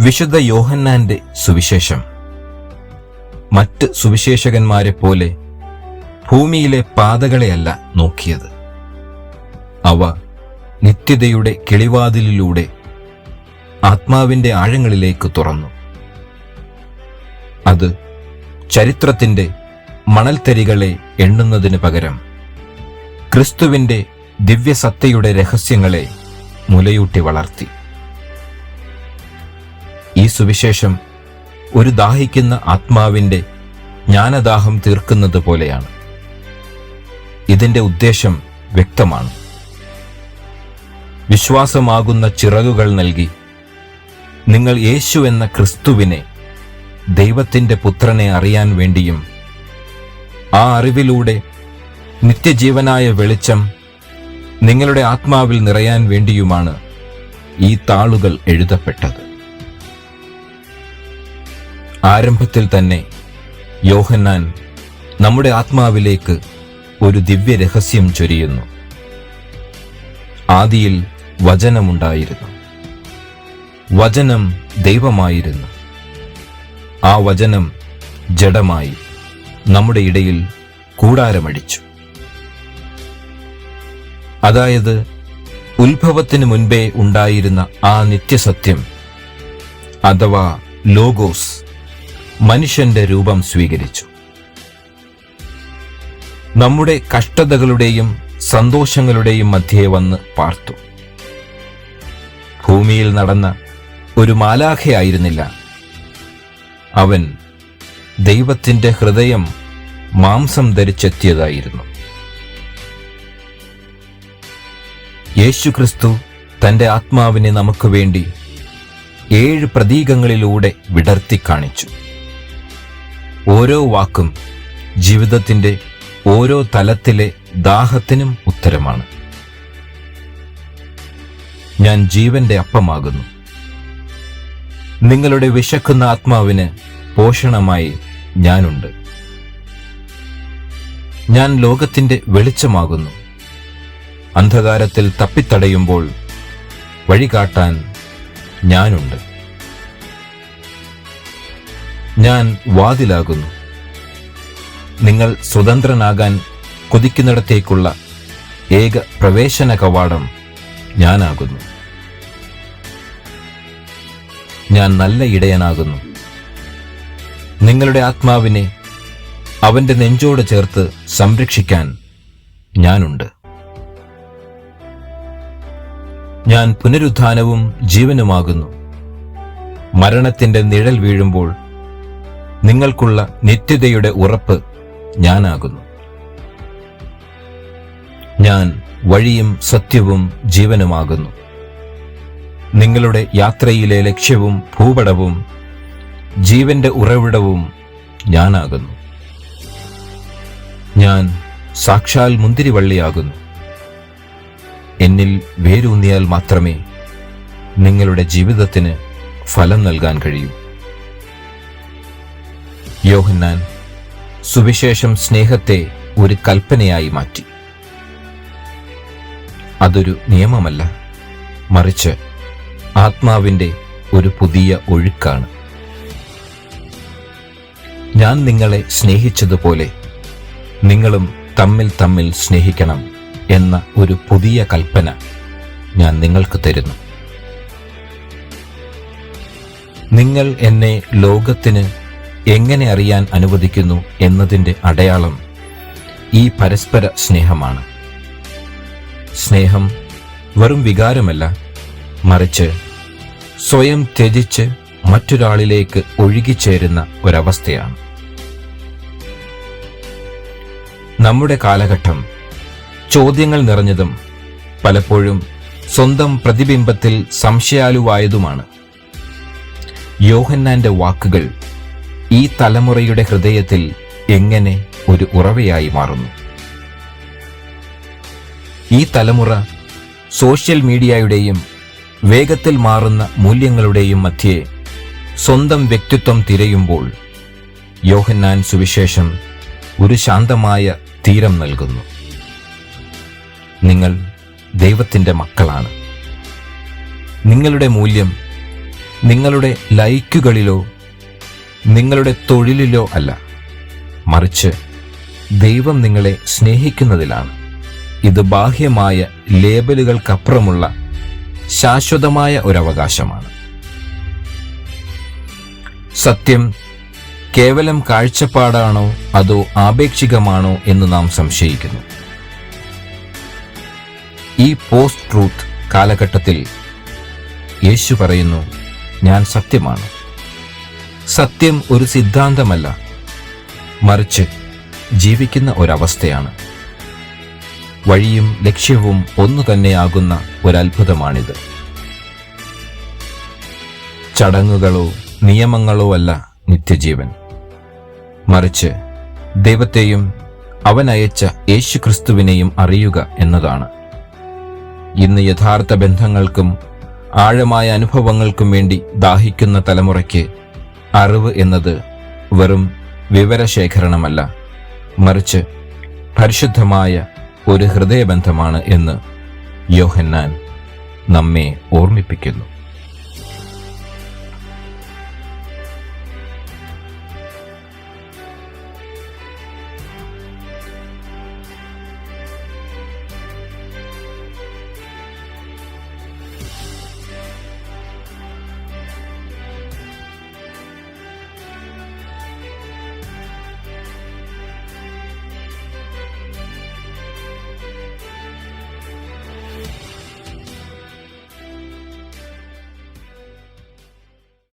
വിശുദ്ധ യോഹന്നാന്റെ സുവിശേഷം. മറ്റ് സുവിശേഷകന്മാരെ പോലെ ഭൂമിയിലെ പാതകളെയല്ല നോക്കിയത്. അവ നിത്യതയുടെ കിളിവാതിലിലൂടെ ആത്മാവിന്റെ ആഴങ്ങളിലേക്ക് തുറന്നു. അത് ചരിത്രത്തിന്റെ മണൽത്തരികളെ എണ്ണുന്നതിന് പകരം ക്രിസ്തുവിന്റെ ദിവ്യസത്തയുടെ രഹസ്യങ്ങളെ മുലയൂട്ടി വളർത്തി. സുവിശേഷം ഒരു ദാഹിക്കുന്ന ആത്മാവിന്റെ ജ്ഞാനദാഹം തീർക്കുന്നത് പോലെയാണ്. ഇതിന്റെ ഉദ്ദേശം വ്യക്തമാണ്. വിശ്വാസമാകുന്ന ചിറകുകൾ നൽകി നിങ്ങൾ യേശു എന്ന ക്രിസ്തുവിനെ ദൈവത്തിന്റെ പുത്രനെ അറിയാൻ വേണ്ടിയും ആ അറിവിലൂടെ നിത്യജീവനായ വെളിച്ചം നിങ്ങളുടെ ആത്മാവിൽ നിറയാൻ വേണ്ടിയുമാണ് ഈ താളുകൾ എഴുതപ്പെട്ടത്. ആരംഭത്തിൽ തന്നെ യോഹന്നാൻ നമ്മുടെ ആത്മാവിലേക്ക് ഒരു ദിവ്യ രഹസ്യം ചൊരിയുന്നു. ആദിയിൽ വചനമുണ്ടായിരുന്നു. വചനം ദൈവമായിരുന്നു. ആ വചനം ജഡമായി നമ്മുടെ ഇടയിൽ കൂടാരമടിച്ചു. അതായത് ഉത്ഭവത്തിന് മുൻപേ ഉണ്ടായിരുന്ന ആ നിത്യസത്യം അഥവാ ലോഗോസ് മനുഷ്യന്റെ രൂപം സ്വീകരിച്ചു. നമ്മുടെ കഷ്ടതകളുടെയും സന്തോഷങ്ങളുടെയും മധ്യേ വന്ന് പാർത്തു. ഭൂമിയിൽ നടന്ന ഒരു മാലാഖയായിരുന്നില്ല അവൻ ദൈവത്തിന്റെ ഹൃദയം മാംസം ധരിച്ചെത്തിയതായിരുന്നു. യേശുക്രിസ്തു തന്റെ ആത്മാവിനെ നമുക്ക് വേണ്ടി ഏഴ് പ്രതീകങ്ങളിലൂടെ വിടർത്തി കാണിച്ചു. ഓരോ വാക്കും ജീവിതത്തിന്റെ ഓരോ തലത്തിലെ ദാഹത്തിനും ഉത്തരമാണ്. ഞാൻ ജീവന്റെ അപ്പമാകുന്നു. നിങ്ങളുടെ വിശക്കുന്ന ആത്മാവിന് പോഷണമായി ഞാനുണ്ട്. ഞാൻ ലോകത്തിന്റെ വെളിച്ചമാകുന്നു. അന്ധകാരത്തിൽ തപ്പിത്തടയുമ്പോൾ വഴികാട്ടാൻ ഞാനുണ്ട്. ഞാൻ വാതിലാകുന്നു. നിങ്ങൾ സ്വതന്ത്രനാകാൻ കൊതിക്കുന്നിടത്തേക്കുള്ള ഏക പ്രവേശന കവാടം ഞാനാകുന്നു. ഞാൻ നല്ല ഇടയനാകുന്നു. നിങ്ങളുടെ ആത്മാവിനെ അവന്റെ നെഞ്ചോട് ചേർത്ത് സംരക്ഷിക്കാൻ ഞാനുണ്ട്. ഞാൻ പുനരുത്ഥാനവും ജീവനുമാകുന്നു. മരണത്തിന്റെ നിഴൽ വീഴുമ്പോൾ നിങ്ങൾക്കുള്ള നിത്യതയുടെ ഉറപ്പ് ഞാനാകുന്നു. ഞാൻ വഴിയും സത്യവും ജീവനുമാകുന്നു. നിങ്ങളുടെ യാത്രയിലെ ലക്ഷ്യവും ഭൂപടവും ജീവന്റെ ഉറവിടവും ഞാനാകുന്നു. ഞാൻ സാക്ഷാൽ മുന്തിരിവള്ളിയാകുന്നു. എന്നിൽ വേരൂന്നിയാൽ മാത്രമേ നിങ്ങളുടെ ജീവിതത്തിന് ഫലം നൽകാൻ കഴിയൂ. യോഹന്നാൻ സുവിശേഷം സ്നേഹത്തെ ഒരു കൽപ്പനയായി മാറ്റി. അതൊരു നിയമമല്ല മറിച്ച് ആത്മാവിന്റെ ഒരു പുതിയ ഒഴുക്കാണ്. ഞാൻ നിങ്ങളെ സ്നേഹിച്ചതുപോലെ നിങ്ങളും തമ്മിൽ തമ്മിൽ സ്നേഹിക്കണം എന്ന ഒരു പുതിയ കൽപ്പന ഞാൻ നിങ്ങൾക്ക് തരുന്നു. നിങ്ങൾ എന്നെ ലോകത്തിന് എങ്ങനെ അറിയാൻ അനുവദിക്കുന്നു എന്നതിന്റെ അടയാളം ഈ പരസ്പര സ്നേഹമാണ്. സ്നേഹം വെറും വികാരമല്ല മറിച്ച് സ്വയം ത്യജിച്ച് മറ്റൊരാളിലേക്ക് ഒഴുകിച്ചേരുന്ന ഒരവസ്ഥയാണ്. നമ്മുടെ കാലഘട്ടം ചോദ്യങ്ങൾ നിറഞ്ഞതും പലപ്പോഴും സ്വന്തം പ്രതിബിംബത്തിൽ സംശയാലുവായതുമാണ്. യോഹന്നാന്റെ വാക്കുകൾ ഈ തലമുറയുടെ ഹൃദയത്തിൽ എങ്ങനെ ഒരു ഉറവയായി മാറുന്നു? ഈ തലമുറ സോഷ്യൽ മീഡിയയുടെയും വേഗത്തിൽ മാറുന്ന മൂല്യങ്ങളുടെയും മധ്യേ സ്വന്തം വ്യക്തിത്വം തിരയുമ്പോൾ യോഹന്നാൻ സുവിശേഷം ഒരു ശാന്തമായ തീരം നൽകുന്നു. നിങ്ങൾ ദൈവത്തിന്റെ മക്കളാണ്. നിങ്ങളുടെ മൂല്യം നിങ്ങളുടെ ലൈക്കുകളിലോ നിങ്ങളുടെ തൊഴിലിലോ അല്ല മറിച്ച് ദൈവം നിങ്ങളെ സ്നേഹിക്കുന്നതിലാണ്. ഇത് ബാഹ്യമായ ലേബലുകൾക്കപ്പുറമുള്ള ശാശ്വതമായ ഒരവകാശമാണ്. സത്യം കേവലം കാഴ്ചപ്പാടാണോ അതോ ആപേക്ഷികമാണോ എന്ന് നാം സംശയിക്കുന്നു. ഈ പോസ്റ്റ് ട്രൂത്ത് കാലഘട്ടത്തിൽ യേശു പറയുന്നു ഞാൻ സത്യമാണ്. സത്യം ഒരു സിദ്ധാന്തമല്ല. മറിച്ച് ജീവിക്കുന്ന ഒരവസ്ഥയാണ്. വഴിയും ലക്ഷ്യവും ഒന്നു തന്നെയാകുന്ന ഒരത്ഭുതമാണിത്. ചടങ്ങുകളോ നിയമങ്ങളോ അല്ല നിത്യജീവൻ. മറിച്ച് ദൈവത്തെയും അവനയച്ച യേശുക്രിസ്തുവിനെയും അറിയുക എന്നതാണ്. ഇന്ന് യഥാർത്ഥ ബന്ധങ്ങൾക്കും ആഴമായ അനുഭവങ്ങൾക്കും വേണ്ടി ദാഹിക്കുന്ന തലമുറയ്ക്ക് അറിവ് എന്നത് വെറും വിവരശേഖരണമല്ല മറിച്ച് പരിശുദ്ധമായ ഒരു ഹൃദയബന്ധമാണ് എന്ന് യോഹന്നാൻ നമ്മെ ഓർമ്മിപ്പിക്കുന്നു.